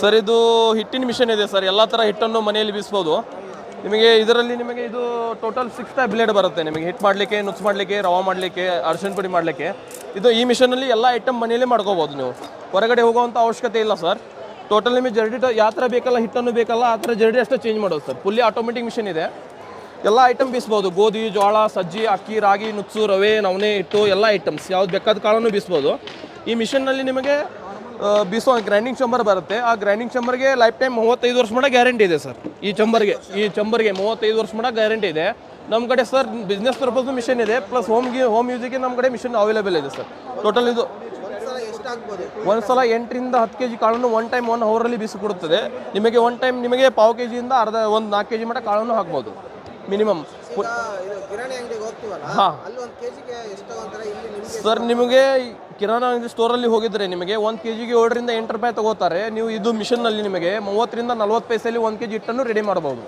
Sir, ಇದು ಹಿಟ್ಟಿನ mission ಇದೆ ಸರ್. ಎಲ್ಲ ಥರ ಹಿಟ್ಟನ್ನು ಮನೆಯಲ್ಲಿ ಬೀಸ್ಬೋದು. ನಿಮಗೆ ಇದರಲ್ಲಿ ನಿಮಗೆ ಇದು ಟೋಟಲ್ ಸಿಕ್ಸ್ ಟೈಪ್ ಬ್ಲೇಡ್ ಬರುತ್ತೆ. ನಿಮಗೆ ಹಿಟ್ ಮಾಡಲಿಕ್ಕೆ, ನುಚ್ಚು ಮಾಡಲಿಕ್ಕೆ, ರವಾ ಮಾಡಲಿಕ್ಕೆ, ಅರ್ಶಿನ ಪುಡಿ ಮಾಡಲಿಕ್ಕೆ. ಇದು ಈ ಮಿಷನಲ್ಲಿ ಎಲ್ಲ ಐಟಮ್ ಮನೆಯಲ್ಲೇ ಮಾಡ್ಕೋಬೋದು ನೀವು. ಹೊರಗಡೆ ಹೋಗೋವಂಥ ಅವಶ್ಯಕತೆ ಇಲ್ಲ ಸರ್. ಟೋಟಲ್ ನಿಮಗೆ ಜರ್ಡಿ ಯಾವ ಬೇಕಲ್ಲ, ಹಿಟ್ಟನ್ನು ಬೇಕಲ್ಲ, ಆ ಥರ ಜರ್ಡಿ ಅಷ್ಟೇ ಚೇಂಜ್ ಮಾಡೋದು ಸರ್. ಫುಲ್ಲಿ ಆಟೋಮೆಟಿಕ್ ಮಿಷನ್ ಇದೆ. ಎಲ್ಲ ಐಟಮ್ ಬೀಸ್ಬೋದು. ಗೋಧಿ ಜೋಳ ಸಜ್ಜಿ, ಅಕ್ಕಿ, ರಾಗಿ, ನುಚ್ಚು, ರವೆ, ನವಣೆ, ಹಿಟ್ಟು, ಎಲ್ಲ ಐಟಮ್ಸ್ ಯಾವ್ದು ಬೇಕಾದ ಕಾಳನ್ನು ಬೀಸ್ಬೋದು. ಈ ಮಿಷನ್ನಲ್ಲಿ ನಿಮಗೆ ಬಿಸೋ ಗ್ರೈಂಡಿಂಗ್ ಚಂಬರ್ ಬರುತ್ತೆ. ಆ ಗ್ರೈಂಡಿಂಗ್ ಚಂಬರ್ಗೆ ಲೈಫ್ ಟೈಮ್ ಮೂವತ್ತೈದು ವರ್ಷ ಮಾಡೋ ಗ್ಯಾರಂಟಿ ಇದೆ ಸರ್. ಈ ಚಂಬರ್ಗೆ ಈ ಚಂಬರ್ಗೆ ಮೂವತ್ತೈದು ವರ್ಷ ಮಾಡೋ ಗ್ಯಾರಂಟಿ ಇದೆ. ನಮ್ಮ ಕಡೆ ಸರ್ ಬಿಸ್ನೆಸ್ ಪರ್ಪಸ್ ಮಿಷನ್ ಇದೆ. ಪ್ಲಸ್ ಹೋಮ್ಗೆ ಹೋಮ್ ಯೂಸಿಗೆ ನಮ್ಮ ಕಡೆ ಮಿಷನ್ ಅವೈಲೇಬಲ್ ಇದೆ ಸರ್. ಟೋಟಲ್ ಇದು ಒಂದು ಸಲ ಎಂಟರಿಂದ ಹತ್ತು ಕೆ ಜಿ ಕಾಳನ್ನು ಒನ್ ಟೈಮ್ ಒನ್ ಅವರಲ್ಲಿ ಬಿಸಿ ಕೊಡುತ್ತದೆ. ನಿಮಗೆ ಒನ್ ಟೈಮ್ ನಿಮಗೆ ಪಾವು ಕೆ ಜಿಯಿಂದ ಅರ್ಧ ಒಂದು ನಾಲ್ಕು ಕೆ ಜಿ ಮಟ್ಟ ಕಾಳನ್ನು ಹಾಕ್ಬೋದು. ಮಿನಿಮಮ್ ಹಾಂ. ಸರ್ ನಿಮಗೆ ಕಿರಾಣ ಅಂಗಡಿ ಸ್ಟೋರಲ್ಲಿ ಹೋಗಿದ್ರೆ ನಿಮಗೆ ಒಂದು ಕೆ ಜಿಗೆ ಏಳರಿಂದ ಎಂಟು ರೂಪಾಯಿ ತಗೋತಾರೆ. ನೀವು ಇದು ಮಿಷನ್ನಲ್ಲಿ ನಿಮಗೆ ಮೂವತ್ತರಿಂದ ನಲ್ವತ್ತು ಪೈಸೆಯಲ್ಲಿ ಒಂದು ಕೆ ಜಿ ಹಿಟ್ಟನ್ನು ರೆಡಿ ಮಾಡ್ಬೋದು.